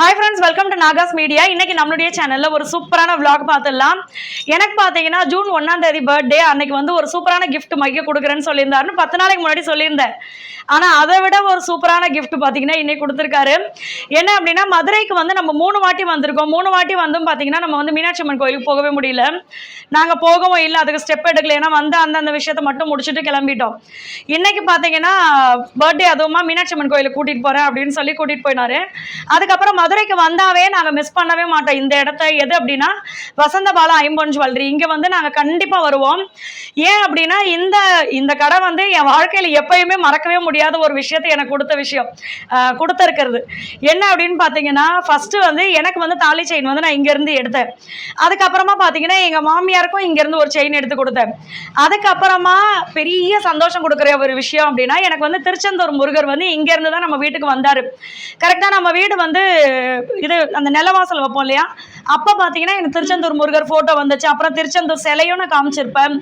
Hi friends welcome to Nagas media இன்னைக்கு நம்மளுடைய சேனல்ல ஒரு சூப்பரான விளாக் பார்த்துடலாம். எனக்கு பார்த்தீங்கன்னா ஜூன் ஒன்னாம் தேதி பர்த்டே அன்னைக்கு வந்து ஒரு சூப்பரான கிஃப்ட் மைக்க கொடுக்குறேன்னு சொல்லியிருந்தாருன்னு பத்து நாளைக்கு முன்னாடி சொல்லியிருந்தேன். ஆனால் அதை விட ஒரு சூப்பரான கிஃப்ட் பார்த்தீங்கன்னா இன்னைக்கு கொடுத்துருக்காரு. என்ன அப்படின்னா மதுரைக்கு வந்து நம்ம மூணு வாட்டி வந்திருக்கோம். மூணு வாட்டி வந்தும் பார்த்தீங்கன்னா நம்ம வந்து மீனாட்சி அம்மன் கோயிலுக்கு போகவே முடியல. நாங்கள் போகவும் இல்லை அதுக்கு ஸ்டெப் எடுக்கல. ஏன்னா வந்து அந்த அந்த விஷயத்தை மட்டும் முடிச்சுட்டு கிளம்பிட்டோம். இன்னைக்கு பார்த்தீங்கன்னா பர்த்டே அதுவுமா மீனாட்சி அம்மன் கோயிலுக்கு கூட்டிகிட்டு போகிறேன் அப்படின்னு சொல்லி கூட்டிகிட்டு போயினாரு. அதுக்கப்புறம் மதுரைக்கு வந்தாவே நாங்கள் மிஸ் பண்ணவே மாட்டோம். இந்த இடத்த எது அப்படின்னா வசந்த பாலா ஐம்பொன் ஜுவல்லரி இங்கே வந்து நாங்கள் கண்டிப்பாக வருவோம். ஏன் அப்படின்னா இந்த இந்த கடை வந்து என் வாழ்க்கையில் எப்பயுமே மறக்கவே முடியாத ஒரு விஷயத்தை எனக்கு கொடுத்த விஷயம். கொடுத்துருக்கிறது. என்ன அப்படின்னு பார்த்தீங்கன்னா ஃபர்ஸ்ட் வந்து எனக்கு வந்து தாலி செயின் வந்து நான் இங்கேருந்து எடுத்தேன். அதுக்கப்புறமா பார்த்தீங்கன்னா எங்கள் மாமியாருக்கும் இங்கேருந்து ஒரு செயின் எடுத்து கொடுத்தேன். அதுக்கப்புறமா பெரிய சந்தோஷம் கொடுக்குற ஒரு விஷயம் அப்படின்னா எனக்கு வந்து திருச்செந்தூர் முருகர் வந்து இங்கேருந்து தான் நம்ம வீட்டுக்கு வந்தார். கரெக்டாக நம்ம வீடு வந்து இது அந்த நிலவாசல் வைப்போம் இல்லையா? அப்ப பாத்தீங்கன்னா எனக்கு திருச்செந்தூர் முருகர் போட்டோ வந்துச்சு. அப்புறம் திருச்செந்தூர் சிலையும் நான் காமிச்சிருப்பேன்.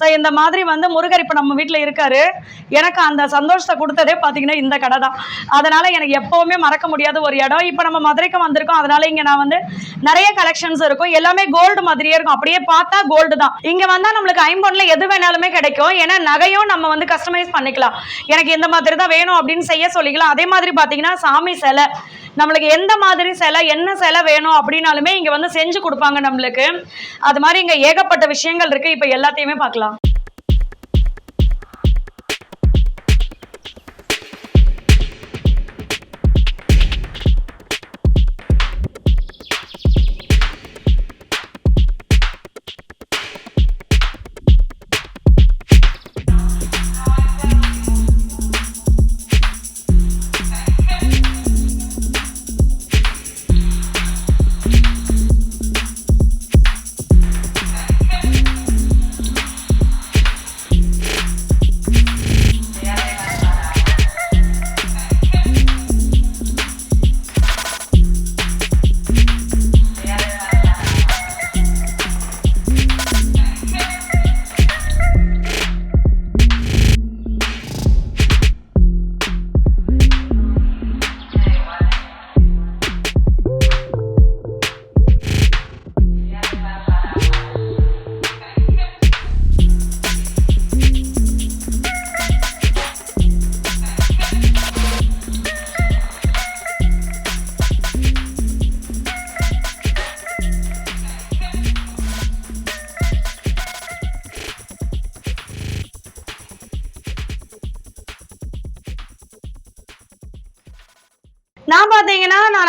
ஸோ இந்த மாதிரி வந்து முருகர் இப்ப நம்ம வீட்டில் இருக்காரு. எனக்கு அந்த சந்தோஷத்தை கொடுத்ததே பாத்தீங்கன்னா இந்த கடை தான். அதனால எனக்கு எப்பவுமே மறக்க முடியாத ஒரு இடம். இப்போ நம்ம மதுரைக்கு வந்திருக்கோம். அதனால இங்க நான் வந்து நிறைய கலெக்ஷன்ஸ் இருக்கும். எல்லாமே கோல்டு மாதிரியே இருக்கும். அப்படியே பார்த்தா கோல்டு தான். இங்க வந்தா நம்மளுக்கு ஐம்பொன்ல எது வேணாலுமே கிடைக்கும். ஏன்னா நகையும் நம்ம வந்து கஸ்டமைஸ் பண்ணிக்கலாம். எனக்கு இந்த மாதிரி தான் வேணும் அப்படின்னு செய்ய சொல்லிக்கலாம். அதே மாதிரி பாத்தீங்கன்னா சாமி சிலை. நம்மளுக்கு எந்த மாதிரி சிலை என்ன சிலை வேணும் அப்படின்னாலுமே இங்க வந்து செஞ்சு கொடுப்பாங்க நம்மளுக்கு. அது மாதிரி இங்க ஏகப்பட்ட விஷயங்கள் இருக்கு. இப்போ எல்லாத்தையுமே பார்க்கலாம்.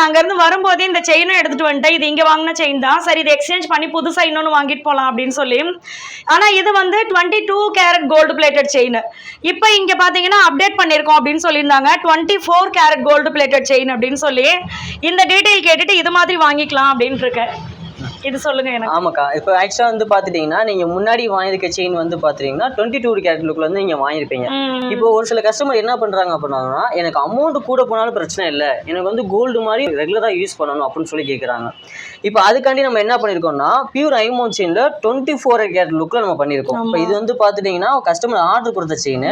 அங்கேருந்து வரும்போதே இந்த செயினை எடுத்துகிட்டு வந்துட்டேன். இது இங்கே வாங்கின செயின் தான். சரி இது எக்ஸ்சேஞ்ச் பண்ணி புதுசாக இன்னொன்று வாங்கிட்டு போகலாம் அப்படின்னு சொல்லி. ஆனால் இது வந்து twenty two carat gold plated chain இப்போ இங்கே பார்த்தீங்கன்னா அப்டேட் பண்ணியிருக்கோம் அப்படின்னு சொல்லியிருந்தாங்க. Twenty four carat gold plated chain அப்படின்னு சொல்லி. இந்த டீட்டெயில் கேட்டுட்டு இது மாதிரி வாங்கிக்கலாம் அப்படின்ட்டு இருக்கேன். இது சொல்லுங்க எனக்கு. ஆமாக்கா. இப்போ ஆக்சுவலாக வந்து பார்த்துட்டிங்கன்னா நீங்கள் முன்னாடி வாங்கியிருக்க செயின் வந்து பார்த்துட்டிங்கன்னா டுவெண்ட்டி டூ கேரட் லுக்கில் வந்து நீங்கள் வாங்கியிருப்பீங்க. இப்போ ஒரு சில கஸ்டமர் என்ன பண்ணுறாங்க அப்படின்னா எனக்கு அமௌண்ட் கூட போனாலும் பிரச்சனை இல்லை. எனக்கு வந்து கோல்டு மாதிரி ரெகுலராக யூஸ் பண்ணணும் அப்படின்னு சொல்லி கேட்குறாங்க இப்போ அதுக்காண்டி நம்ம என்ன பண்ணியிருக்கோம்னா பியூர் ஐமோன் செயினில் டுவெண்ட்டி ஃபோர் கேரட் லுக்கில் நம்ம பண்ணியிருக்கோம் இப்போ இது வந்து பார்த்துட்டிங்கன்னா கஸ்டமர் ஆர்டர் கொடுத்த செயின்.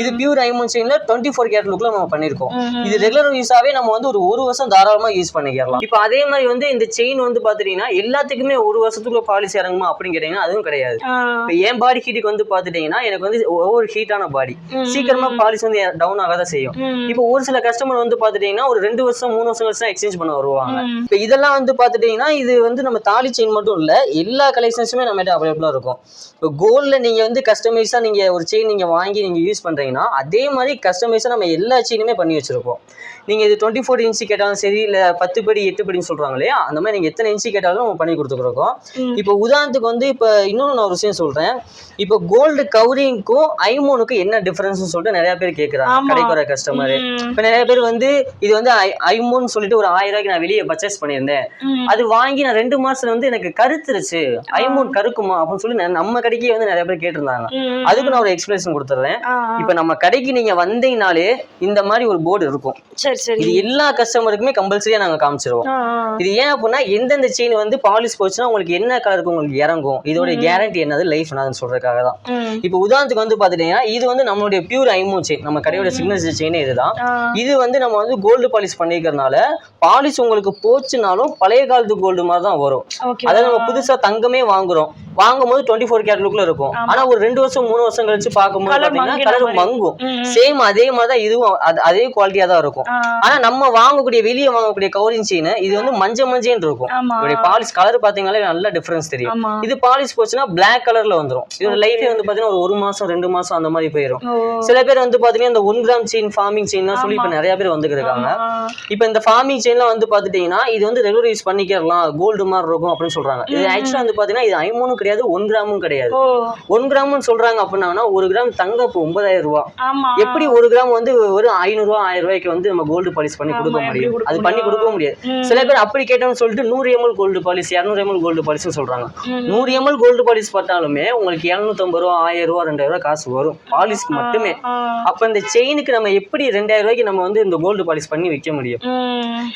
இது பியூர் ஐமோன் செயினில் டுவெண்ட்டி ஃபோர் கேரட் லுக்கில் நம்ம பண்ணியிருக்கோம் ம். இது ரெகுலர் யூஸாவே நம்ம வந்து ஒரு ஒரு வருஷம் தாராளமா யூஸ் பண்ணிக்கலாம். இப்போ அதே மாதிரி வந்து இந்த செயின் வந்து பாத்துட்டீங்கன்னா எல்லாத்துக்குமே ஒரு வருஷத்துக்குள்ள பாலிசி இறங்குமா அப்படின்னு கேட்டீங்கன்னா அதுவும் கிடையாது. இப்போ என் பாடி ஹீட்டுக்கு வந்து பாத்துட்டீங்கன்னா எனக்கு வந்து ஒவ்வொரு ஹீட்டான பாடி. சீக்கிரமா பாலிசி வந்து டவுன் ஆக தான் செய்யும். இப்போ ஒரு சில கஸ்டமர் வந்து பாத்துட்டீங்கன்னா ஒரு ரெண்டு வருஷம் மூணு வருஷம் கழிச்சு எக்ஸ்சேஞ்ச் பண்ண வருவாங்க. இப்போ இதெல்லாம் வந்து பாத்துட்டீங்கன்னா இது வந்து நம்ம தாலி செயின் மட்டும் இல்ல எல்லா கலெக்ஷன்ஸுமே நம்ம அவைலபிளா இருக்கும் இப்போ கோல்ட்ல நீங்க வந்து கஸ்டமைஸா நீங்க ஒரு செயின் நீங்க வாங்கி நீங்க யூஸ் பண்றீங்கன்னா அதே மாதிரி கஸ்டமைஸா நம்ம எல்லா செயினுமே பண்ணி வச்சிருக்கோம் நீங்க இது டுவெண்ட்டி ஃபோர் இன்ச்சு கேட்டாலும் சரி இல்ல பத்து படி எட்டு படின்னு சொல்றாங்க இல்லையா அந்த மாதிரி நீங்க எத்தனை இன்ச்சு கேட்டாலும் பண்ணி கொடுத்துருக்கோம். இப்போ உதாரணத்துக்கு வந்து இப்போ இன்னொன்று நான் ஒரு விஷயம் சொல்றேன் இப்போ கோல்டு கவரிங்க்கும் ஐமோனுக்கும் என்ன டிஃபரன்ஸ்னு சொல்லிட்டு நிறைய பேர் கேட்குறாங்க. கடைக்கு வர கஸ்டமர். இப்போ நிறைய பேர் வந்து இது வந்து ஐமோன்னு சொல்லிட்டு ஒரு ஆயிரம் ரூபாய்க்கு நான் வெளியே பர்ச்சேஸ் பண்ணியிருந்தேன். அது வாங்கி நான் ரெண்டு மாசத்துல வந்து எனக்கு கருத்துருச்சு ஐமோன் கருக்குமா அப்படின்னு சொல்லி நம்ம கடைக்கே வந்து நிறைய பேர் கேட்டிருந்தாங்க. அதுக்கு நான் ஒரு எக்ஸ்பிளேஷன் கொடுத்துட்றேன். இப்போ நம்ம கடைக்கு நீங்க வந்தீங்கனாலே இந்த மாதிரி ஒரு போர்டு இருக்கும் சரி சரி. இது எல்லா கஸ்டமருக்குமே கம்பல்சரியா நாங்க காமிச்சிருவோம். இது ஏன் அப்படின்னா எந்தெந்த செயின் வந்து பாலிஷ் போச்சுன்னா உங்களுக்கு என்ன கலருக்கு உங்களுக்கு இறங்கும். இதோட கேரண்டி என்னது? லைஃப் என்னதுன்னு சொல்றதுக்காக தான். இப்போ உதாரணத்துக்கு வந்து பாத்துட்டீங்கன்னா இது வந்து நம்மளுடைய பியூர் ஐமோ செயின் நம்ம கடையோட சிக்னேச்சர் செயினே இதுதான். இது வந்து நம்ம வந்து கோல்டு பாலிஷ் பண்ணிக்கிறதுனால பாலிஷ் உங்களுக்கு போச்சுனாலும் பழைய காலத்து கோல்டு மாதிரி தான் வரும். அதாவது நம்ம புதுசா தங்கமே வாங்குறோம். வாங்கும்போது டுவெண்ட்டி ஃபோர் கேரட் லுக்ல இருக்கும் ஆனா ஒரு ரெண்டு வருஷம் மூணு வருஷம் கழிச்சு பார்க்கும்போது பாத்தீங்கன்னா கலர். மங்கும். சேம் அதே மாதிரி தான் இதுவும் அது- குவாலிட்டியா தான் இருக்கும். ஆனா நம்ம வாங்கக்கூடிய வெளியே வாங்கக்கூடிய கவரிங் செயின் இது வந்து மஞ்சள் மஞ்சேன்னு இருக்கும். பாலிஷ் கலர் பாத்தீங்கன்னாலே நல்ல டிஃபரன்ஸ் தெரியும். இது பாலிஷ் போச்சுன்னா பிளாக் கலர்ல வந்துரும். இதோட லைஃபே வந்து பாத்தீங்கன்னா ஒரு ஒரு மாசம் ரெண்டு மாசம் அந்த மாதிரி போயிடும் ஓ. சில பேர் வந்து பாத்தீங்கன்னா இந்த one gram chain forming chain சொல்லி இப்ப நிறைய பேர் வந்துருக்காங்க. இப்போ இந்த ஃபார்மிங் செயின்லாம் வந்து பாத்துட்டீங்கன்னா இது வந்து ரெகுலர் யூஸ் பண்ணிக்கலாம் கோல்டு மாதிரி இருக்கும் அப்படின்னு சொல்றாங்க. இது ஆக்சுவலா வந்து பாத்தீங்கன்னா இது ஐமூனும் கிடையாது ஒன் கிராமும் கிடையாது. ஒன் கிராம்னு சொல்றாங்க அப்படின்னா ஒரு கிராம் தங்கம் இப்போ ஒன்பதாயிரம் ரூபாய். எப்படி ஒரு கிராம் வந்து ஒரு ஐநூறு ரூபா ஆயிரம் ரூபாய்க்கு வந்து நம்ம கோல்டு பாலிஷ் பண்ணி கொடுக்க முடியும். அது பண்ணி கொடுக்க முடியாது. சில பேர் அப்படி கேட்டோம்னு சொல்லிட்டு நூறு எம்எல் கோல்டு பாலிஷ் இரநூறு எம்எல் கோல்டு பாலிஷ் சொல்றாங்க. நூறு எம்எல் கோல்டு பாலிஷ் பார்த்தாலுமே உங்களுக்கு இரநூத்தம்பது ரூபா ஆயிரம் ரூபா ரெண்டாயிரம் ரூபா காசு வரும். பாலிஷ்க்கு மட்டுமே. அப்ப இந்த செயினுக்கு நம்ம எப்படி ரெண்டாயிரம் ரூபாய்க்கு நம்ம வந்து இந்த கோல்டு பாலிஷ் பண்ணி விற்க முடியும்.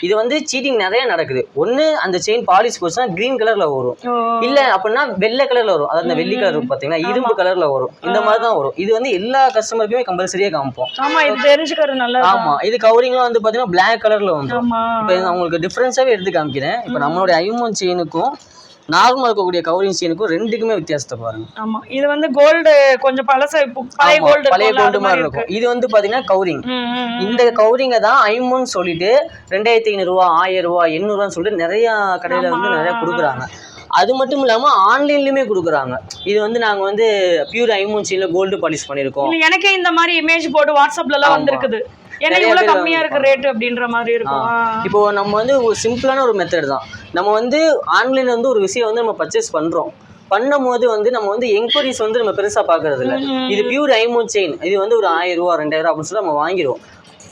இது வந்து சீட்டிங் நிறைய நடக்குது. ஒண்ணு அந்த செயின் பாலிஷ் போச்சுன்னா கிரீன் கலர்ல வரும். இல்ல அப்படின்னா வெள்ளை கலர்ல வரும். அதாவது அந்த வெள்ளி கலர் பாத்தீங்கன்னா இரும்பு கலர்ல வரும். இந்த மாதிரி தான் வரும். இது வந்து எல்லா கஸ்டமருக்குமே கம்பல்சரியா காமிப்போம். ஆமா இது தெரிஞ்சுக்கிறது நல்லது ஆமா இது கவரிங்லாம் வந்து பாத்தீங்கன்னா Black கலர்ல வந்துரும் ஆமா. இப்போ உங்களுக்கு டிஃப்ரென்ஸாவே எடுத்து காமிக்கிறேன். இப்போ நம்மளுடைய ஐமோன் செயினுக்கும் நார்மல் இருக்கக்கூடிய கவரிங் செயினுக்கும் ரெண்டுக்குமே வித்தியாசத்தை பாருங்க. ஆமா. இது வந்து கோல்டு கொஞ்சம் பழச பழைய கோல்டு பழைய கோல்டு மாதிரி இருக்கும் இது வந்து பாத்தீங்கன்னா கவரிங் இந்த கவரிங்கை தான் ஐமோன்னு சொல்லிட்டு ரெண்டாயிரத்தி ஐநூறுரூவா ஆயிரம் ரூபா எண்ணூறுவான்னு சொல்லிட்டு நிறைய கடையில வந்து நிறைய கொடுக்குறாங்க. அது மட்டும் இல்லாம ஆன்லைன்லயுமே கொடுக்குறாங்க. இது வந்து நாங்க வந்து பியூர் ஐமோன் செயின்ல கோல்டு பாலிஷ் பண்ணியிருக்கோம் இல்ல எனக்கே இந்த மாதிரி இமேஜ் போட்டு வாட்ஸ்அப்ல எல்லாம். வந்திருக்குது. ஏன்னா நிறைய இவ்வளவு பேர் கம்மியா இருக்கு ரேட் அப்படின்ற மாதிரி இருக்கும். ஆ. இப்போ நம்ம வந்து ஒரு சிம்பிளான ஒரு மெத்தட் தான். நம்ம வந்து ஆன்லைன்ல வந்து ஒரு விஷயம் வந்து நம்ம பர்ச்சேஸ் பண்றோம். பண்ணும்போது வந்து நம்ம வந்து என்கொயரிஸ் வந்து நம்ம பெருசா பாக்குறது இல்ல இது பியூர் ஐமோன் செயின் இது வந்து ஒரு ஆயிரம் ரூபா ரெண்டாயிரம் ரூபா அப்படின்னு சொல்லி நம்ம வாங்கிடுவோம்.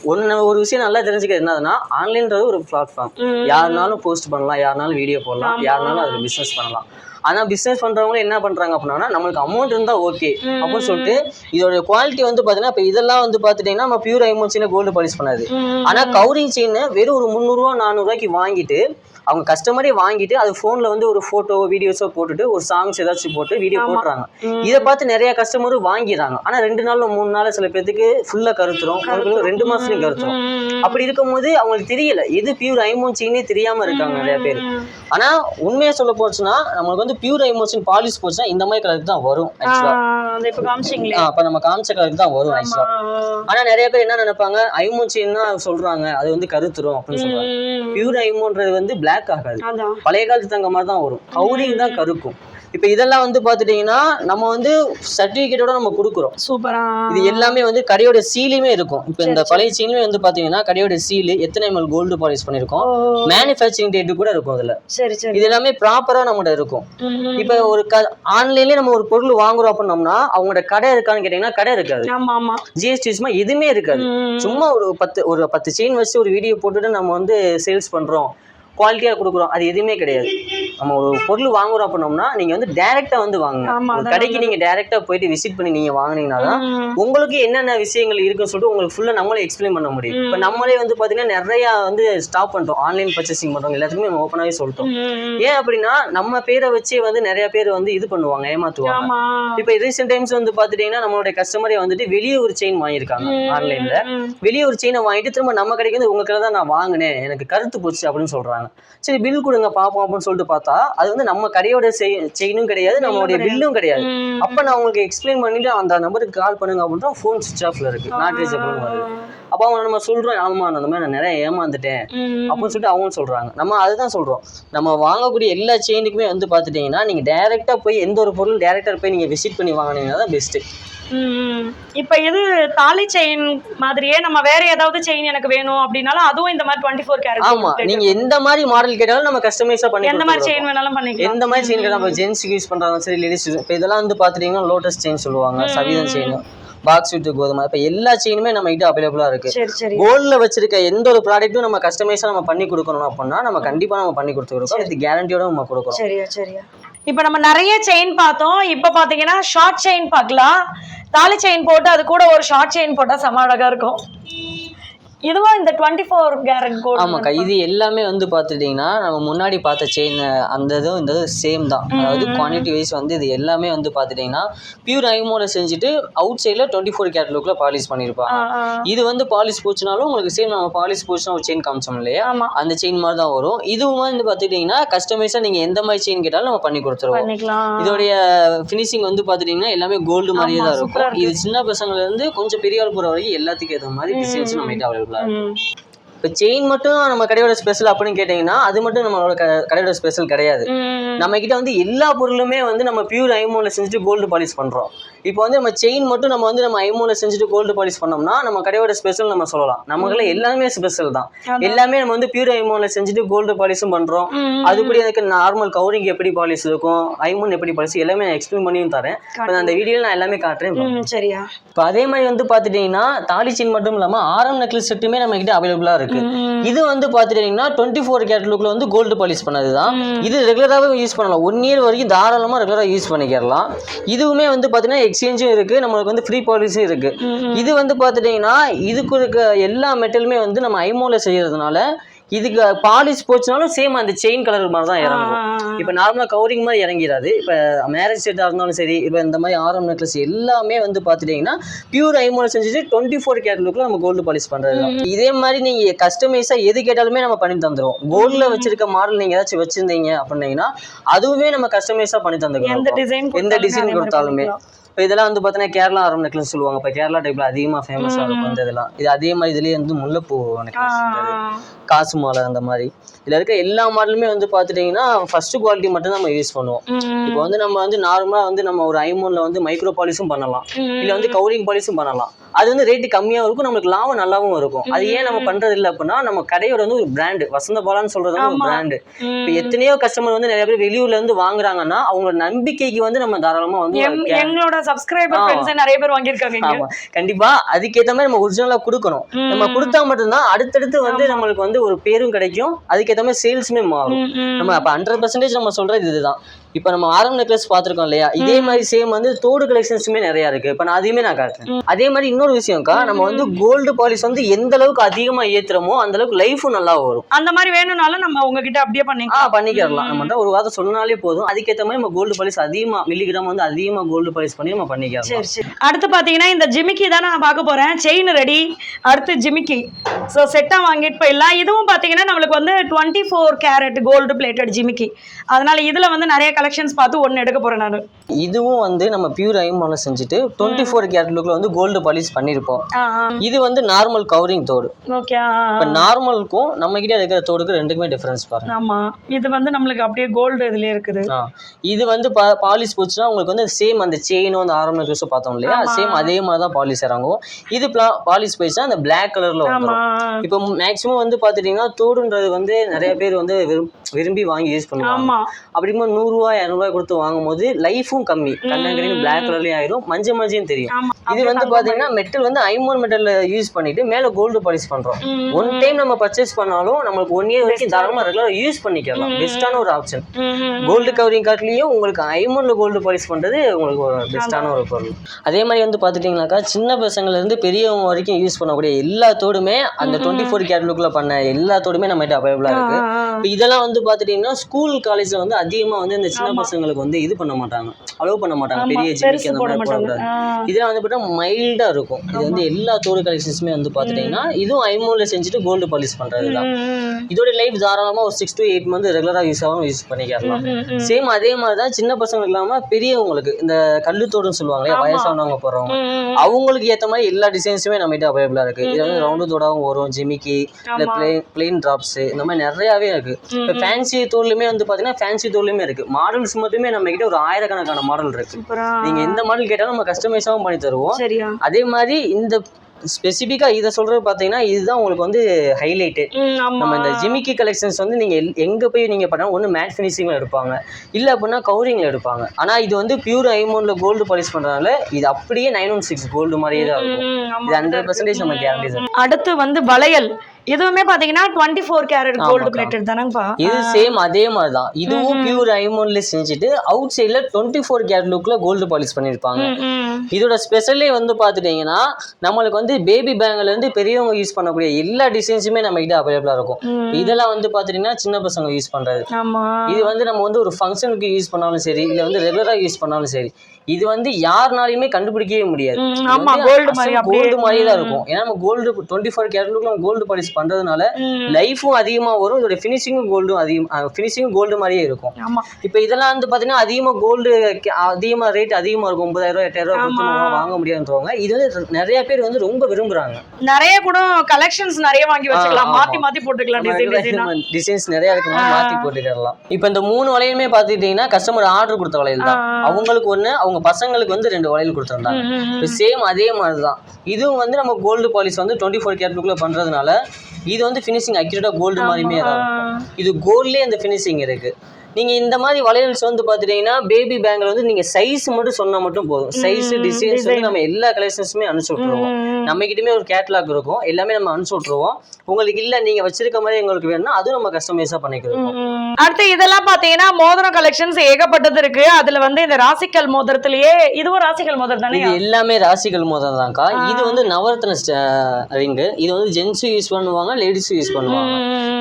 ஒன்று ஒரு விஷயம் நல்லா தெரிஞ்சுக்கிறது என்னதுன்னா ஆன்லைன்றது ஒரு பிளாட்ஃபார்ம். யாருனாலும் போஸ்ட் பண்ணலாம் யாருனாலும் வீடியோ போடலாம் யாருனாலும் அதில் பிஸ்னஸ் பண்ணலாம். ஆனால் பிஸ்னஸ் பண்ணுறவங்க என்ன பண்ணுறாங்க அப்படின்னா நம்மளுக்கு அமௌண்ட் இருந்தால் ஓகே அப்படின்னு சொல்லிட்டு இதோட குவாலிட்டி வந்து பார்த்தீங்கன்னா இப்போ இதெல்லாம் வந்து பார்த்துட்டிங்கன்னா நம்ம பியூர் ஐமோன் செயினை கோல்டு பாலிஷ் பண்ணாது. ஆனால் கவரிங் செயின் வெறும் ஒரு முந்நூறுரூவா நானூறுரூவாய்க்கு வாங்கிட்டு அவங்க கஸ்டமரே வாங்கிட்டு அது ஃபோனில் வந்து ஒரு ஃபோட்டோ வீடியோஸோ போட்டுட்டு ஒரு சாங்ஸ் ஏதாச்சும் போட்டு வீடியோ போட்டுறாங்க. இதை பார்த்து நிறைய கஸ்டமரும் வாங்கிடுறாங்க. ஆனால் ரெண்டு நாள் மூணு நாள் சில பேர்த்துக்கு ஃபுல்லாக கருத்துரும். அவங்களுக்கு ரெண்டு மாதத்துலையும் கருத்துரும். அப்படி இருக்கும்போது அவங்களுக்கு தெரியல. எது பியூர் ஐமோன்சின்னே தெரியாம இருக்காங்க நிறைய பேர். ஆனா உண்மையா சொல்ல போச்சுன்னா நம்மளுக்கு வந்து பியூர் ஐமோன்சின் பாலிஷ் போச்சுன்னா இந்த மாதிரி கலருக்கு தான் வரும் இப்ப நம்ம காமிச்ச கலருக்கு தான் வரும் ஆக்சுவலா ஆனா நிறைய பேர் என்ன நினைப்பாங்க? ஐமோன்சின் தான் சொல்றாங்க. அது வந்து கருத்துரும் அப்படின்னு சொல்றாங்க. ம். பியூர் ஐமோன்றது வந்து பிளாக் ஆகாது. அதான். பழைய காலத்து தங்க மாதிரி தான் வரும். கவுரிங் தான் கருக்கும். இப்போ இதெல்லாம் வந்து பார்த்துட்டிங்கன்னா நம்ம வந்து சர்டிஃபிகேட்டோட நம்ம கொடுக்குறோம். சூப்பரா. இது எல்லாமே வந்து கடையோட சீலுமே இருக்கும். இப்போ இந்த பழைய சீலுமே வந்து பாத்தீங்கன்னா கடையோட சீலு எத்தனை எம்எல் கோல்டு பாலிஷ் பண்ணியிருக்கோம் மேனுஃபேக்சரிங் டேட்டு கூட இருக்கும் அதுல. சரி சரி. இது எல்லாமே ப்ராப்பரா நம்மகிட்ட இருக்கும். இப்போ ஒரு க ஆன்லைன்லயே நம்ம ஒரு பொருள் வாங்குறோம் அப்படின்னோம்னா அவங்களோட கடை இருக்கான்னு கேட்டீங்கன்னா கடை இருக்காது. ஜிஎஸ்டி சும்மா எதுவுமே இருக்காது. சும்மா ஒரு பத்து ஒரு பத்து செயின் வச்சு ஒரு வீடியோ போட்டுட்டு நம்ம வந்து சேல்ஸ் பண்றோம். குவாலிட்டியாக கொடுக்குறோம். அது எதுவுமே கிடையாது. நம்ம ஒரு பொருள் வாங்குறோம் அப்படின்னோம்னா நீங்க வந்து டைரக்டா வந்து அதான் கடைக்கு நீங்க டைரக்டா போயிட்டு விசிட் பண்ணி நீங்க வாங்குனீங்கன்னா தான். உங்களுக்கு என்னென்ன விஷயங்கள் இருக்குன்னு சொல்லிட்டு உங்களுக்கு ஃபுல்லாக நம்மளே எக்ஸ்பிளைன் பண்ண முடியும். இப்போ நம்மளே வந்து பார்த்தீங்கன்னா நிறையா வந்து ஸ்டாப் பண்ணிட்டோம். ஆன்லைன் பர்ச்சேசிங் பண்ணுறவங்க எல்லாத்துக்குமே நம்ம ஓப்பனாகவே சொல்லிட்டோம். ஏன் அப்படின்னா நம்ம பேரை வச்சு வந்து நிறைய பேர் வந்து இது பண்ணுவாங்க ஏமாத்துவாங்க. இப்போ ரீசெண்ட் டைம்ஸ் வந்து பார்த்துட்டீங்கன்னா நம்மளுடைய கஸ்டமரே வந்துட்டு வெளியே ஒரு செயின் வாங்கியிருக்காங்க ஆன்லைனில். வெளியே ஒரு செயினை வாங்கிட்டு திரும்ப நம்ம கடைக்கு வந்து உங்க கடை தான் நான் வாங்கினேன் எனக்கு கருத்து போச்சு அப்படின்னு சொல்றாங்க சரி பில் கொடுங்க பார்ப்போம் அப்படின்னு சொல்லிட்டு பார்த்தா அது வந்து நம்ம கடையோட செயினும் கிடையாது நம்மளுடைய பில்லும் கிடையாது. அப்ப நான் உங்களுக்கு எக்ஸ்பிளைன் பண்ணிட்டு அந்த நம்பருக்கு கால் பண்ணுங்க அப்படின்னா ஃபோன் சுவிச் ஆஃப்ல இருக்கு. நாட் ரீச்சபிள் வருது. அப்போ அவங்க நம்ம சொல்றோம் ஆமா அந்த மாதிரி நான் நிறைய ஏமாந்துட்டேன். அப்படின்னு சொல்லிட்டு அவங்க சொல்றாங்க. நம்ம அதுதான் சொல்றோம். நம்ம வாங்கக்கூடிய எல்லா செயினுக்குமே வந்து பாத்துட்டீங்கன்னா நீங்க டைரக்டா போய் எந்த ஒரு பொருளும் டைரக்டா போய் நீங்க விசிட் பண்ணி வாங்கினீங்கன்னா தான் பெஸ்ட் ம். இப்ப இது தாலி செயின் மாதிரியே நம்ம வேற ஏதாவது செயின் எனக்கு வேணும் அப்படின்னாலும் அதுவும் இந்த மாதிரி டுவெண்ட்டி ஃபோர் ஆமா கேரட் நீங்க எந்த மாதிரி மாடல் கேட்டாலும் நம்ம கஸ்டமைஸா பண்ணி எந்த மாதிரி. செயின் வேணாலும் பண்ணிக்கலாம். எந்த மாதிரி செயின் இப்போ ஜென்ஸுக்கு யூஸ் பண்றாங்க சரி லேடிஸ் இப்போ இதெல்லாம் வந்து பார்த்துட்டீங்கன்னா லோட்டஸ் செயின் சொல்லுவாங்க சவிதன் செயின் பாக்ஸ் விட்டு கோதுமை இப்போ எல்லா செயினுமே நம்ம கிட்ட அவைலபிளா இருக்கு. கோல்டில் வச்சிருக்க எந்த ஒரு ப்ராடக்ட்டும் நம்ம கஸ்டமைஸாக நம்ம பண்ணி கொடுக்கணும் அப்படின்னா நம்ம கண்டிப்பாக நம்ம பண்ணி கொடுத்துருக்கோம் இது கேரண்டியோட நம்ம கொடுக்குறோம். சரியா சரியா. இப்போ நம்ம நிறைய செயின் பார்த்தோம். இப்போ பார்த்தீங்கன்னா ஷார்ட் செயின் பார்க்கலாம். தாலி செயின் போட்டு அது கூட ஒரு ஷார்ட் செயின் போட்டால் செம இருக்கும். இதுவும் இந்த டுவெண்ட்டி ஃபோர் கேரட் கோல்டு ஆமாக்கா இது எல்லாமே வந்து பார்த்துட்டிங்கன்னா நம்ம முன்னாடி பார்த்த செயின் அந்த இதுவும் இந்த சேம் தான் அதாவது குவான்டிட்டி வைஸ் வந்து இது எல்லாமே வந்து பார்த்துட்டிங்கன்னா பியூர் ஐமோல செஞ்சுட்டு அவுட் சைடில் டுவெண்ட்டி ஃபோர் கேரட் லுக்கில் பாலிஷ் பண்ணியிருப்பாங்க இது வந்து பாலிஷ் போச்சுனாலும் உங்களுக்கு சேம் நம்ம பாலிஷ் போச்சுனா ஒரு செயின் காமிச்சோம் இல்லையா? அந்த செயின் மாதிரி தான் வரும். இதுவும் வந்து பார்த்துட்டிங்கன்னா கஸ்டமைஸாக நீங்கள் எந்த மாதிரி செயின் கேட்டாலும் நம்ம பண்ணி கொடுத்துருவோம். இதோடைய ஃபினிஷிங் வந்து பார்த்துட்டிங்கன்னா எல்லாமே கோல்டு மாதிரியே தான் இருக்கும். இது சின்ன பசங்கள்ல இருந்து கொஞ்சம் பெரிய ஆள் போகிற வரைக்கும் எல்லாத்துக்கும் ஏற்ற மாதிரி டிசைன்ஸ் நம்ம கிட்ட ம். இப்போ செயின் மட்டும் நம்ம கடையோட ஸ்பெஷல் அப்படின்னு கேட்டிங்கன்னா அது மட்டும் நம்மளோட கடையோட ஸ்பெஷல் கிடையாது. நம்ம கிட்ட வந்து எல்லா பொருளுமே வந்து நம்ம பியூர் ஐமோல செஞ்சுட்டு கோல்டு பாலிஷ் பண்றோம் இப்போ வந்து நம்ம செயின் மட்டும் நம்ம வந்து நம்ம ஐமோல செஞ்சுட்டு கோல்டு பாலிஷ் பண்ணோம்னா நம்ம கடையோட ஸ்பெஷல் நம்ம சொல்லலாம். நமக்குள்ள எல்லாமே ஸ்பெஷல் தான். எல்லாமே நம்ம வந்து பியூர் ஐமோல செஞ்சுட்டு கோல்டு பாலிஷும் பண்றோம். அதுபடி அதுக்கு நார்மல் கவரிங் எப்படி பாலிஷ் இருக்கும் ஐமோன் எப்படி பாலிஷ் எல்லாமே நான் எக்ஸ்பிளைன் பண்ணியும் தரேன். அந்த வீடியோவில் நான் எல்லாமே காட்டுறேன் சரியா. இப்போ அதே மாதிரி வந்து பார்த்துட்டிங்கன்னா தாலி செயின் மட்டும் இல்லாமல் ஆரம் நெக்லஸ் செட்டுமே நம்ம கிட்ட அவைலபிளாக இருக்கு. இது வந்து பார்த்துட்டீங்கன்னா டுவெண்ட்டி ஃபோர் கேரட் வந்து கோல்டு பாலிஷ் பண்ணது தான். இது ரெகுலராகவே யூஸ் பண்ணலாம். ஒன் இயர் வரைக்கும் தாராளமாக ரெகுலராக யூஸ் பண்ணிக்கிறலாம் இதுவுமே வந்து பார்த்தீங்கன்னா எக்ஸ்சேஞ்சும் இருக்குது நம்மளுக்கு வந்து ஃப்ரீ பாலிஸும் இருக்குது இது வந்து பார்த்துட்டிங்கன்னா இதுக்கு இருக்க எல்லா மெட்டலுமே வந்து நம்ம ஐமோல செய்யறதுனால இதுக்கு பாலிஷ் போச்சுனாலும் சேம் அந்த செயின் கலர் மாதிரி தான் இறங்கும். இப்போ நார்மலாக கவரிங் மாதிரி இறங்கிடாது. இப்போ மேரேஜ் செட்டாக இருந்தாலும் சரி இப்போ இந்த மாதிரி ஆரம் நெக்லஸ் எல்லாமே வந்து பார்த்துட்டிங்கன்னா பியூர் ஐமோல செஞ்சுட்டு டுவெண்ட்டி ஃபோர் லுக்கில் நம்ம கோல்டு பாலிஷ் பண்ணுறது இதே மாதிரி நீங்கள் கஸ்டமைஸாக எது கேட்டாலுமே நம்ம பண்ணி தந்துடுவோம் கோல்டில் வச்சிருக்க மாடல் நீங்கள் ஏதாச்சும் வச்சுருந்தீங்க அப்படின்னீங்கன்னா அதுவுமே நம்ம கஸ்டமைஸாக பண்ணி எந்த தந்துக்கிறோம் டிசைன் எந்த டிசைன் கொடுத்தாலுமே. இப்போ இதெல்லாம் வந்து பார்த்தீங்கன்னா கேரளா ஆரம் நெக்லஸ் சொல்லுவாங்க. இப்போ கேரளா டைப்பில் அதிகமாக ஃபேமஸாக இருக்கும். இந்த இதெல்லாம். இது அதே மாதிரி இதுலேயே வந்து முல்லைப்பூ நெக்லஸ் காசு மாலை அந்த மாதிரி. இதில் இருக்க எல்லா மாடலுமே வந்து பார்த்துட்டிங்கன்னா ஃபர்ஸ்ட் குவாலிட்டி மட்டும் நம்ம யூஸ் பண்ணுவோம். இப்போ வந்து நம்ம வந்து நார்மலாக வந்து நம்ம ஒரு ஐமோனில் வந்து மைக்ரோ பாலிஷும் பண்ணலாம். இல்லை வந்து கவுரிங் பாலிஷும் பண்ணலாம். அது வந்து ரேட்டு கம்மியாகவும் இருக்கும் நம்மளுக்கு லாபம் நல்லாவும் இருக்கும். அது ஏன் நம்ம பண்றது இல்லை அப்படின்னா நம்ம கடையோட வந்து ஒரு பிராண்டு வசந்த பாலான்னு சொல்றது வந்து ஒரு. பிராண்டு இப்போ எத்தனையோ கஸ்டமர் வந்து நிறைய பேர் வெளியூர்ல இருந்து வாங்குறாங்கன்னா அவங்களோட நம்பிக்கைக்கு வந்து நம்ம தாராளமா வந்து எங்களோட சப்ஸ்கிரைபர் நிறைய பேர் வாங்கியிருக்காங்க இங்க. ஆமா. கண்டிப்பா அதுக்கேத்த மாதிரி நம்ம ஒரிஜினலா கொடுக்கணும். நம்ம கொடுத்தா மட்டும்தான் அடுத்தடுத்து வந்து நம்மளுக்கு வந்து ஒரு பேரும் கிடைக்கும். அதுக்கேத்த மாதிரி சேல்ஸுமே மாறும். நம்ம அப்ப ஹண்ட்ரட் பர்சன்டேஜ் நம்ம சொல்றது இதுதான். இப்போ நம்ம ஆரம் நெக்லஸ் பார்த்துருக்கோம் இல்லையா? இதே மாதிரி சேம் வந்து தோடு கலெக்ஷன்ஸுமே நிறைய இருக்கு. இப்போ நான் அதையுமே நான் காட்டுறேன். அதே மாதிரி இன்னொரு விஷயம்க்கா நம்ம வந்து கோல்டு பாலிஷ் வந்து எந்த அளவுக்கு அதிகமா ஏத்துறோமோ அந்த அளவுக்கு லைஃபும் நல்லா வரும். அந்த மாதிரி வேணும்னாலும் நம்ம உங்ககிட்ட அப்படியே பண்ணிக்கலாம். பண்ணிக்கிறலாம் நம்ம ஒரு வாரம் சொன்னாலே போதும். அதுக்கேற்ற மாதிரி நம்ம கோல்டு பாலிஷ் அதிகமா மில்லிகிராம் வந்து அதிகமா கோல்டு பாலிஷ் பண்ணி நம்ம பண்ணிக்கலாம் சரி சரி. அடுத்து பாத்தீங்கன்னா இந்த ஜிமிக்கி தான் நான் பார்க்க போறேன். செயின் ரெடி அடுத்து ஜிமிக்கி. ஸோ செட்டா வாங்கிட்டு போயிடலாம் இதுவும் பாத்தீங்கன்னா நம்மளுக்கு வந்து twenty four carat gold plated ஜிமிக்கி. அதனால இதுல வந்து நிறைய கலெக்ஷன்ஸ் பார்த்து ஒன்னு எடுக்க போறேன் நான். இதுவும் வந்து நம்ம பியூர் ஐமால செஞ்சுட்டு டுவெண்ட்டி ஃபோர் கேரட் லுக்கில் வந்து கோல்டு பாலிஷ் பண்ணியிருப்போம் இது வந்து நார்மல் கவரிங் தோடு. ஓகே இப்போ நார்மலுக்கும் நம்ம கிட்ட இருக்கிற தோடுக்கு ரெண்டுக்குமே டிஃபரன்ஸ் பாருங்க. ஆமா. இது வந்து நம்மளுக்கு அப்படியே கோல்டு இதுலயே இருக்குது. இது வந்து பா பாலிஷ் போச்சுன்னா உங்களுக்கு வந்து சேம் அந்த செயினும் அந்த ஆரம் நெக்லஸும் பார்த்தோம் இல்லையா. சேம் அதே மாதிரி தான் பாலிஷ் இறங்கும். இது பாலிஷ் போயிடுச்சுன்னா அந்த Black கலர்ல வந்துடும் இப்போ மேக்ஸிமம் வந்து பார்த்துட்டிங்கன்னா தோடுன்றது வந்து நிறைய பேர் வந்து விரும்பி வாங்கி யூஸ் பண்ணுவாங்க. அப்படிங்கும்போது நூறுரூவா இரநூறுவா கொடுத்து வாங்கும்போது லைஃபும் கம்மி. கண்ணங்கரையும் பிளாக் கலர்லேயும் ஆயிரும். மஞ்சள் மஞ்சள் தெரியும். இது வந்து பார்த்தீங்கன்னா மெட்டல் வந்து ஐமோன் மெட்டலில் யூஸ் பண்ணிட்டு மேலே கோல்டு பாலிஷ் பண்ணுறோம் ம், ஒன் டைம் நம்ம பர்ச்சேஸ் பண்ணாலும் நம்மளுக்கு ஒன் இயர் வரைக்கும் தாராளமாக ரெகுலராக யூஸ் பண்ணிக்கலாம். பெஸ்ட்டான ஒரு ஆப்ஷன். கோல்டு கவரிங் காட்டிலையும் உங்களுக்கு ஐமோனில் கோல்டு பாலிஷ் பண்ணுறது உங்களுக்கு ஒரு பெஸ்ட்டான ஒரு பொருள். அதே மாதிரி வந்து பார்த்துட்டிங்கனாக்கா சின்ன பசங்கள்ல இருந்து பெரியவங்க வரைக்கும் யூஸ் பண்ணக்கூடிய எல்லா தோடுமே அந்த டுவெண்ட்டி ஃபோர் கேரட் லுக்கில் பண்ண எல்லா தோடுமே நம்ம ஆ. இப்போ இதெல்லாம் வந்து பார்த்துட்டிங்கன்னா ஸ்கூல் காலேஜில் வந்து அதிகமாக வந்து இந்த சின்ன பசங்களுக்கு வந்து இது பண்ண மாட்டாங்க. அலோவ் பண்ண மாட்டாங்க. பெரிய ஜிமிக்கு அந்த மாதிரி போடக்கூடாது. இதெல்லாம் வந்து பார்த்தா மைல்டாக இருக்கும். இது வந்து எல்லா தோடு கலெக்ஷன்ஸுமே வந்து பார்த்துட்டிங்கன்னா இதுவும் ஐமோனில் செஞ்சுட்டு கோல்டு பாலிஷ் பண்ணுறது தான். இதோட லைஃப் தாராளமாக ஒரு சிக்ஸ் to எயிட் மந்த் ரெகுலராக யூஸ் ஆகும் யூஸ் பண்ணிக்கலாம். சேம் அதே மாதிரி தான் சின்ன பசங்களுக்கு இல்லாமல் பெரியவங்களுக்கு இந்த கல்லுத்தோடுன்னு சொல்லுவாங்க. வயசானவங்க போடுறவங்க. அவங்களுக்கு ஏற்ற மாதிரி எல்லா டிசைன்ஸுமே நம்ம கிட்ட அவைலபிளாக இருக்குது இது வந்து ரவுண்டு தோடாவும் வரும் ஜிமிக்கி இல்லை. பிளெயின் பிளெயின் ட்ராப்ஸு இந்த மாதிரி நிறையாவே இருக்குது ஃபேன்சி தோல்லுமே வந்து பார்த்தீங்கன்னா ஃபேன்சி தோல்லுமே இருக்குது மாடல்ஸ் மட்டுமே நம்ம கிட்ட ஒரு ஆயிரக்கணக்கான மாடல் இருக்குது சூப்பரா. நீங்கள் எந்த மாடல் கேட்டாலும் நம்ம கஸ்டமைஸாகவும் பண்ணி தருவோம். அதே மாதிரி இந்த ஸ்பெசிஃபிக்காக இதை சொல்கிறது பார்த்தீங்கன்னா இதுதான் உங்களுக்கு வந்து ஹைலைட்டு நம்ம இந்த ஜிமிக்கி கலெக்ஷன்ஸ் வந்து நீங்கள் எல் எங்கே போய் நீங்கள் பண்ணால் ஒன்று மேட் ஃபினிஷிங்கில் எடுப்பாங்க. இல்லை அப்படின்னா கவரிங்கில் எடுப்பாங்க. ஆனால் இது வந்து பியூர் ஐமோனில் கோல்டு பாலிஷ் பண்ணுறதுனால இது அப்படியே நைன் ஒன் சிக்ஸ் கோல்டு மாதிரியே தான் இருக்கும். இது ஹண்ட்ரட் பர்சன்டேஜ் நம்ம கேரண்டி அடுத்து வந்து வளையல். இதுவுமே பாத்தீங்கன்னா twenty four carat gold. Plated தானேப்பா. இது சேம் அதே மாதிரி தான் இதுவும் பியூர் ஐமோன்ல செஞ்சுட்டு அவுட் சைடுல டுவெண்ட்டி ஃபோர் கேரட் லுக்ல கோல்டு பாலிஷ் பண்ணிருப்பாங்க. இதோட ஸ்பெஷலே வந்து பார்த்துட்டீங்கன்னா நம்மளுக்கு வந்து பேபி பேங்க்ல இருந்து பெரியவங்க யூஸ் பண்ணக்கூடிய எல்லா டிசைன்ஸுமே நம்ம கிட்ட அவைலபிளா இருக்கும். இதெல்லாம் வந்து பார்த்துட்டீங்கன்னா சின்ன பசங்க யூஸ் பண்றது. இது வந்து நம்ம வந்து ஒரு ஃபங்க்ஷனுக்கு யூஸ் பண்ணாலும் சரி இல்லை வந்து ரெகுலராக யூஸ் பண்ணாலும் சரி இது வந்து யாருனாலையுமே கண்டுபிடிக்கவே முடியாது. கோல்டு மாதிரி தான் இருக்கும். ஏன்னா நம்ம கோல்டு டுவெண்ட்டி ஃபோர் கேரட்லுக்கு நம்ம கோல்டு பாலிஷ் பண்றதுனால. லைஃபும் அதிகமாக வரும். இதோட ஃபினிஷிங்கும் கோல்டும் அதிகம் ஃபினிஷிங்கும் கோல்டு மாதிரியே இருக்கும். இப்போ இதெல்லாம் வந்து பார்த்தீங்கன்னா அதிகமாக கோல்டு அதிகமாக ரேட் அதிகமாக இருக்கும். ஒன்பதாயிரம் ரூபாய் எட்டாயிரம் ரூபாய் வாங்க முடியாதுன்றவங்க இது வந்து நிறைய பேர் வந்து ரொம்ப விரும்புறாங்க. நிறைய கூட கலெக்ஷன்ஸ் நிறைய வாங்கி வச்சுக்கலாம். மாத்தி மாத்தி போட்டுக்கலாம் டிசைன் டிசைனா டிசைன்ஸ் நிறைய இருக்கு. மாத்தி போட்டுக்கலாம் இப்போ இந்த மூணு வளையலுமே பார்த்துக்கிட்டீங்கன்னா கஸ்டமர் ஆர்டர் கொடுத்த வளையல் தான். அவங்களுக்கு ஒன்று அவங்க பசங்களுக்கு வந்து ரெண்டு வளையல் கொடுத்துருந்தாங்க. சேம் அதே மாதிரி தான் இதுவும் வந்து நம்ம கோல்டு பாலிஷ் வந்து டுவெண்ட்டி ஃபோர் கேரட்டுக்குள்ளே பண்ணுறதுனால இது வந்து ஃபினிஷிங் அக்யூரேட்டாக கோல்டு மாதிரியுமே இது கோல்ட்லேயே இந்த ஃபினிஷிங் இருக்குது நீங்கள் இந்த மாதிரி வளையல்ஸ் வந்து பார்த்துட்டீங்கன்னா பேபி பேங்கில் வந்து நீங்கள் சைஸ் மட்டும் சொன்னால் மட்டும் போதும். சைஸ் டிசைன்ஸ் வந்து நம்ம எல்லா கலெக்ஷன்ஸுமே அனுப்பிச்சு விட்ருவோம் நம்ம கிட்டயுமே ஒரு கேட்லாக் இருக்கும். எல்லாமே நம்ம அனுப்பிச்சு விட்ருவோம் உங்களுக்கு இல்லை நீங்கள் வச்சிருக்க மாதிரி எங்களுக்கு வேணும்னா அதுவும் நம்ம கஸ்டமைஸாக பண்ணிக்கிறோம். அடுத்து இதெல்லாம் பாத்தீங்கன்னா மோதிரம் கலெக்ஷன்ஸ் ஏகப்பட்டது இருக்கு. அதுல வந்து இந்த ராசிக்கல் மோதிரத்திலேயே இதுவும் ராசிக்கல் மோதிரம் தானே? இது எல்லாமே ராசிகள் மோதிரம் தான்க்கா. இது வந்து நவரத்ன ரிங்கு. இது வந்து ஜென்ஸும் யூஸ் பண்ணுவாங்க லேடிஸும் யூஸ் பண்ணுவாங்க.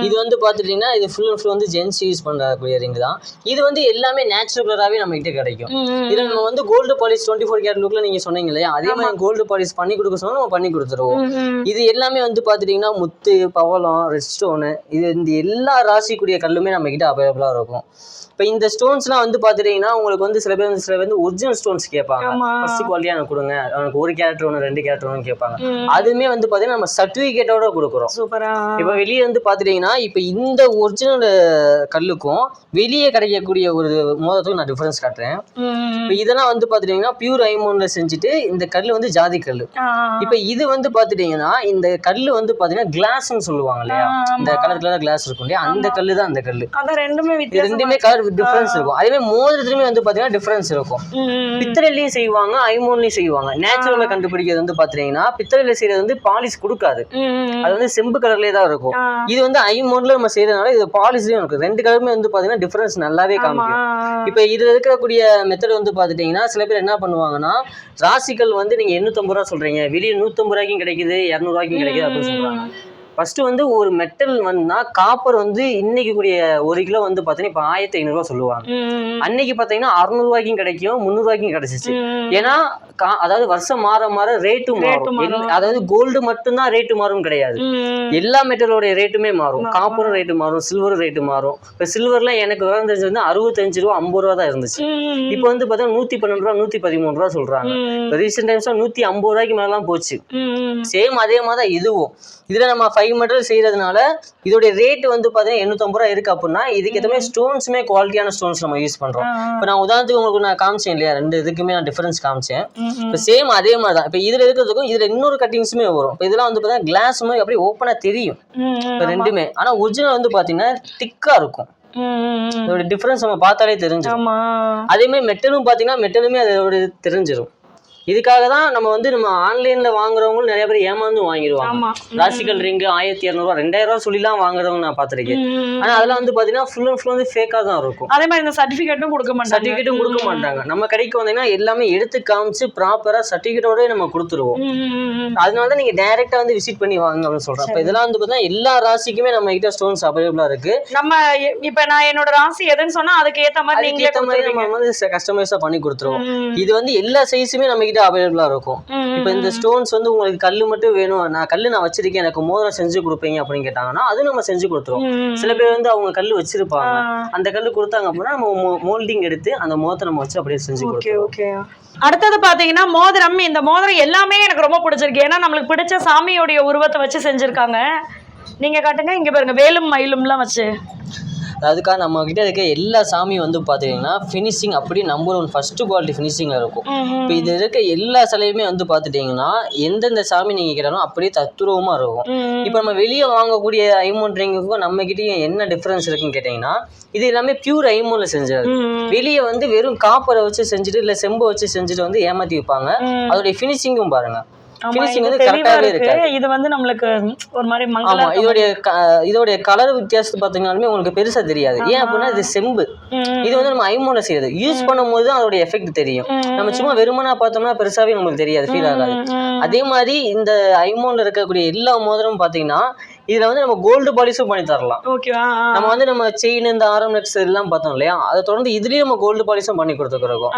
இது வந்து பார்த்துட்டிங்கன்னா இது ஃபுல் அண்ட் ஃபுல் வந்து ஜென்ஸ் யூஸ் பண்ணக்கூடிய ரிங் தான். இது வந்து எல்லாமே நேச்சுரலாகவே நம்ம கிட்ட கிடைக்கும். இதில் நம்ம வந்து gold polish twenty four carat லுக்கில் நீங்கள் சொன்னீங்க இல்லையா? அதே மாதிரி கோல்டு பாலிஷ் பண்ணி கொடுக்க சொன்னா நம்ம பண்ணி கொடுத்துருவோம். இது எல்லாமே வந்து பார்த்துட்டிங்கன்னா முத்து பவளம் ரெட் ஸ்டோனு இது இந்த எல்லா ராசிக்குரிய கல்லுமே நம்ம கிட்ட அவைலபிளாக இருக்கும். இப்போ இந்த ஸ்டோன்ஸ்லாம் வந்து பார்த்துட்டிங்கன்னா உங்களுக்கு வந்து சில பேர் வந்து சில பேர் வந்து ஒரிஜினல் ஸ்டோன்ஸ் கேட்பாங்க. ஃபர்ஸ்ட் எனக்கு கொடுங்க. எனக்கு ஒரு கேரக்டர் ஒன்று ரெண்டு கேரக்டர் ஒன்று கேட்பாங்க. அதுவுமே வந்து பார்த்தீங்கன்னா நம்ம சர்டிஃபிகேட்டோட கொடுக்குறோம். சூப்பரா. இப்போ வெளியே வந்து பார்த்துட்டிங்கன்னா இப்போ இந்த ஒரிஜினல் கல்லுக்கும் வெளியே கிடைக்கக்கூடிய ஒரு மோதத்துக்கும் நான் டிஃபரன்ஸ் காட்டுறேன். இப்போ இதெல்லாம் வந்து பார்த்துட்டிங்கன்னா பியூர் ஐமோனில் செஞ்சுட்டு இந்த கல் வந்து ஜாதி கல் இப்போ இது வந்து பார்த்துட்டிங்கன்னா இந்த கல் வந்து பார்த்தீங்கன்னா கிளாஸ்ன்னு சொல்லுவாங்க இல்லையா இந்த கலர் கலர் கிளாஸ் இருக்கும் இல்லையா? அந்த கல் தான் அந்த கல் அதான் ரெண்டுமே ரெண்டுமே கலர் டிஃபரன்ஸ் இருக்கும். அதே மாதிரி மோதிரத்துலையுமே வந்து பார்த்தீங்கன்னா டிஃபரன்ஸ் இருக்கும். பித்தளைலையும் செய்வாங்க ஐமோன்லையும் செய்வாங்க. நேச்சுரலாக கண்டுபிடிக்கிறது வந்து பார்த்தீங்கன்னா பித்தளையில செய்யறது வந்து பாலிஷ் கொடுக்காது. அது வந்து செம்பு கலர்லேயே தான் இருக்கும். இது வந்து ஐமோன்ல நம்ம செய்யறதுனால இது பாலிஷ்லயும் இருக்கு ரெண்டு கலருமே வந்து பார்த்தீங்கன்னா டிஃபரன்ஸ் நல்லாவே காமிக்கும். இப்போ இதுல இருக்கக்கூடிய மெத்தட் வந்து பார்த்துட்டீங்கன்னா சில பேர் என்ன பண்ணுவாங்கன்னா ராசிகள் வந்து நீங்க எண்ணூத்தம்பது ரூபா சொல்றீங்க வெளியே நூற்றம்பது ரூபாய்க்கும் கிடைக்குது இரநூறுவாய்க்கும் கிடைக்குது அப்படின்னு சொல்றாங்க. ஃபர்ஸ்ட் வந்து ஒரு மெட்டல் வந்தா காப்பர் வந்து இன்னைக்கு கூடிய ஒரு கிலோ வந்து பார்த்தீங்கன்னா இப்போ ஆயிரத்தி ஐநூறுரூவா சொல்லுவாங்க. அன்னைக்கு பார்த்தீங்கன்னா அறுநூறுவாய்க்கும் கிடைக்கும் முந்நூறுவாய்க்கும் கிடைச்சிச்சு. ஏன்னா அதாவது வருஷம் மாற மாற ரேட்டும் மாறும். அதாவது கோல்டு மட்டும்தான் ரேட்டு மாறும் கிடையாது. எல்லா மெட்டலோட ரேட்டுமே மாறும். காப்பரும் ரேட்டு மாறும் சில்வரும் ரேட்டு மாறும். இப்போ சில்வர்லாம் எனக்கு விவரம் தெரிஞ்சது வந்து அறுபத்தஞ்சு ரூபா ஐம்பது ரூபா தான் இருந்துச்சு. இப்போ வந்து பார்த்தா நூற்றி பன்னெண்டு ரூபா நூற்றி பதிமூணு ரூபா சொல்கிறாங்க இப்போ ரீசெண்ட் டைம்ஸ்லாம் நூற்றி ஐம்பது ரூபாய்க்கு மேலாம் போச்சு. சேம் அதே மாதிரி தான் இதுவும். இதில் நம்ம ஃபைவ் மெட்டல் செய்கிறதுனால இதோடைய ரேட் வந்து பார்த்தீங்கன்னா எண்ணூற்றம்பது ரூபா இருக்குது அப்படின்னா இதுக்கு மாதிரி ஸ்டோன்ஸுமே குவாலிட்டியான ஸ்டோன்ஸ் நம்ம யூஸ் பண்ணுறோம் இப்போ நான் உதாரணத்துக்கு உங்களுக்கு நான் காமிச்சேன் இல்லையா? ரெண்டு இதுக்குமே நான் டிஃபரன்ஸ் காமிச்சேன். இப்போ சேம் அதே மாதிரி தான். இப்போ இதில் இருக்கிறதுக்கும் இதில் இன்னொரு கட்டிங்ஸுமே வரும். இப்போ இதெல்லாம் வந்து பார்த்தீங்கன்னா கிளாஸ் மாதிரி அப்படியே ஓப்பனாக தெரியும். இப்போ ரெண்டுமே. ஆனால் ஒரிஜினல் வந்து பார்த்தீங்கன்னா திக்காக இருக்கும். இதோட டிஃபரன்ஸ் நம்ம பார்த்தாலே தெரிஞ்சிடும் அதே மாதிரி மெட்டலும் பார்த்தீங்கன்னா மெட்டலுமே அதோட தெரிஞ்சிடும் இதுக்காக தான் நம்ம வந்து நம்ம ஆன்லைன்ல வாங்குறவங்களும் நிறைய பேர் ஏமாந்து வாங்கிடுவாங்க. ராசிக்கல் ரிங்கு ஆயிரத்தி இரநூறுவா ரெண்டாயிரம் ரூபா சொல்லிலாம் வாங்குறவங்க நான் பார்த்துருக்கேன். ம். ஆனா அதெல்லாம் வந்து பார்த்தீங்கன்னா ஃபுல் அண்ட் ஃபுல் வந்து ஃபேக்காக தான் இருக்கும். அதே மாதிரி இந்த சர்டிபிகேட்டும் கொடுக்க மாட்டாங்க. சர்டிஃபிகேட்டும் கொடுக்க மாட்டாங்க. நம்ம கடைக்கு வந்தீங்கன்னா எல்லாமே எடுத்து காமிச்சு ப்ராப்பரா சர்டிஃபிகேட்டோட நம்ம கொடுத்துருவோம். அதனால தான் நீங்க டைரக்டா வந்து விசிட் பண்ணி வாங்க அப்படின்னு சொல்றேன். இப்போ இதெல்லாம் வந்து பார்த்தீங்கன்னா எல்லா ராசிக்குமே நம்ம கிட்ட ஸ்டோன்ஸ் அவைலபிளா இருக்கு. நம்ம இப்ப நான் என்னோட ராசி எதுன்னு சொன்னா அதுக்கு ஏத்த மாதிரி நீங்களே அதுக்கேற்ற மாதிரி நம்ம வந்து கஸ்டமைஸா பண்ணி கொடுத்துருவோம். இது வந்து எல்லா சைஸுமே நம்ம கிட்ட அவைலபிளா இருக்கும். இப்போ இந்த ஸ்டோன்ஸ் வந்து உங்களுக்கு கல் மட்டும் வேணும். நான் கல் நான் வச்சிருக்கேன். எனக்கு மோதிரம் செஞ்சு கொடுப்பீங்க அப்படின்னு கேட்டாங்கன்னா அது நம்ம செஞ்சு கொடுத்துருவோம். சில பேர் வந்து அவங்க கல் வச்சிருப்பாங்க. அந்த கல் கொடுத்தாங்க அப்படின்னா நம்ம மோல்டிங் எடுத்து அந்த மோதத்தை நம்ம வச்சு அப்படியே செஞ்சு ஓகே கொடுத்துருவோம் அடுத்தது பாத்தீங்கன்னா மோதிரம். இந்த மோதிரம் எல்லாமே எனக்கு ரொம்ப பிடிச்சிருக்கு. ஏன்னா நம்மளுக்கு பிடிச்ச சாமியோடைய உருவத்தை வச்சு செஞ்சிருக்காங்க. நீங்க காட்டுங்க. இங்க பாருங்க வேலும் மயிலும்லாம் வச்சு. அதுக்காக நம்ம கிட்ட இருக்க எல்லா சாமியும் வந்து பார்த்தீங்கன்னா ஃபினிஷிங் அப்படியே நம்பர் ஒன் ஃபர்ஸ்ட் குவாலிட்டி ஃபினிஷிங்கில் இருக்கும். இப்போ இது இருக்க எல்லா சிலையுமே வந்து பார்த்துட்டிங்கன்னா எந்தெந்த சாமி நீங்கள் கேட்டாலும் அப்படியே தத்துருவமாக இருக்கும். இப்போ நம்ம வெளியே வாங்கக்கூடிய ஐமோன் ரிங்குக்கும் நம்ம கிட்டயும் என்ன டிஃப்ரென்ஸ் இருக்குன்னு கேட்டிங்கன்னா இது எல்லாமே பியூர் ஐமோனில் செஞ்சது வெளியே வந்து வெறும் காப்பரை வச்சு செஞ்சுட்டு இல்லை செம்பை வச்சு செஞ்சுட்டு வந்து ஏமாற்றி வைப்பாங்க. அதோடைய ஃபினிஷிங்கும் பாருங்க. ஆமா ஃபினிஷிங் இது வந்து நம்மளுக்கு ஒரு மாதிரி இதோடைய கலர் வித்தியாசத்தை பார்த்தீங்கன்னாலுமே உங்களுக்கு பெருசா தெரியாது. ஏன் அப்படின்னா இது செம்பு. இது வந்து நம்ம ஐமோல செய்யுது. யூஸ் பண்ணும்போது தான் அதோட எஃபெக்ட் தெரியும். நம்ம சும்மா வெறுமனா பார்த்தோம்னா பெருசாவே நம்மளுக்கு தெரியாது ஃபீல் ஆகாது. அதே மாதிரி இந்த ஐமோன்ல இருக்கக்கூடிய எல்லா மோதிரமும் பார்த்தீங்கன்னா இதுல வந்து நம்ம கோல்டு பாலிஷும் பண்ணி தரலாம். ஓகேவா நம்ம வந்து நம்ம செயின் இந்த ஆரம் நெக்ஸ் எல்லாம் பார்த்தோம் இல்லையா? அதை தொடர்ந்து இதுலயும் நம்ம கோல்டு பாலிஷும் பண்ணி கொடுத்துருக்கோம்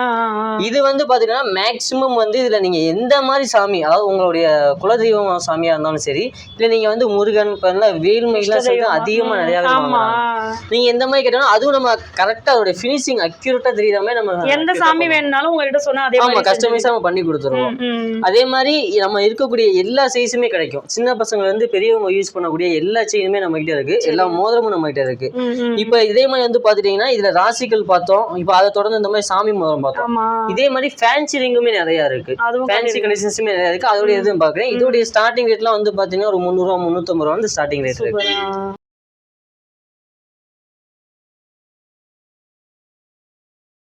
இது வந்து பாத்தீங்கன்னா மேக்ஸிமம் வந்து இதுல நீங்க எந்த மாதிரி சாமி அதாவது உங்களுடைய குலதெய்வம் சாமியா இருந்தாலும் சரி இல்ல நீங்க வந்து முருகன் வேல்மைலாம் சொல்லிட்டு அதிகமா நிறைய நீங்க எந்த மாதிரி கேட்டாலும் அதுவும் நம்ம கரெக்டா அதோட ஃபினிஷிங் அக்யூரேட்டா தெரியுற மாதிரி நம்ம எந்த சாமி வேணும்னாலும் உங்ககிட்ட சொன்னா அதே ஆமா மாதிரி கஸ்டமைஸா நம்ம பண்ணி கொடுத்துருவோம். அதே மாதிரி நம்ம இருக்கக்கூடிய எல்லா சைஸுமே கிடைக்கும். சின்ன பசங்க வந்து பெரியவங்க யூஸ் பண்ணக்கூடிய எல்லா செயினுமே நம்ம கிட்ட இருக்கு எல்லா மோதிரமும் நம்ம கிட்ட இருக்கு. இப்போ இதே மாதிரி வந்து பாத்துட்டீங்கன்னா இதுல ராசிகள் பார்த்தோம். இப்போ அதை தொடர்ந்து இந்த மாதிரி சாமி மோதிரம் பார்த்தோம். இதே மாதிரி ஃபேன்சி ரிங்குமே நிறைய இருக்கு. ஃபேன்சி கலெக்ஷன்ஸுமே நிறைய இருக்கு. அதோட இதுவும் பாக்குறேன். இதோடைய ஸ்டார்டிங் ரேட்லாம் வந்து பாத்தீங்கன்னா ஒரு முந்நூறுவா முந்நூத்தம்பது ரூபா வந்து ஸ்டார்டிங் ரேட் இருக்கு.